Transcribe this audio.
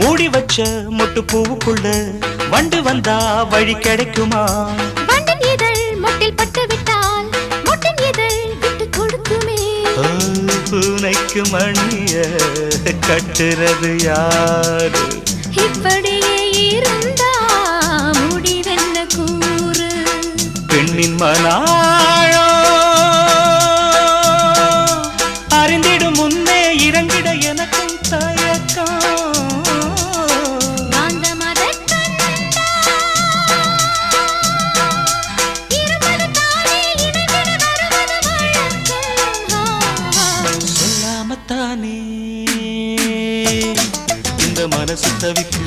மூடி வச்ச மொட்டு பூவுக்குள்ள வண்டு வந்தா வழி கிடைக்குமா? வண்டின் இதழ் மொட்டில் பட்டு விட்டால் மொட்டின் இதழ் விட்டு கொடுக்குமே? பூனைக்கு மணிய கட்டுறது யாரு? இப்படியே இருந்தா முடிவென்ன கூறு. பெண்ணின் மனாழோ? அறிந்திடும் முன்னே இறங்கிட எனக்கும் தயக்கம். நாமத்தானே இந்த மனசு தவிக்கு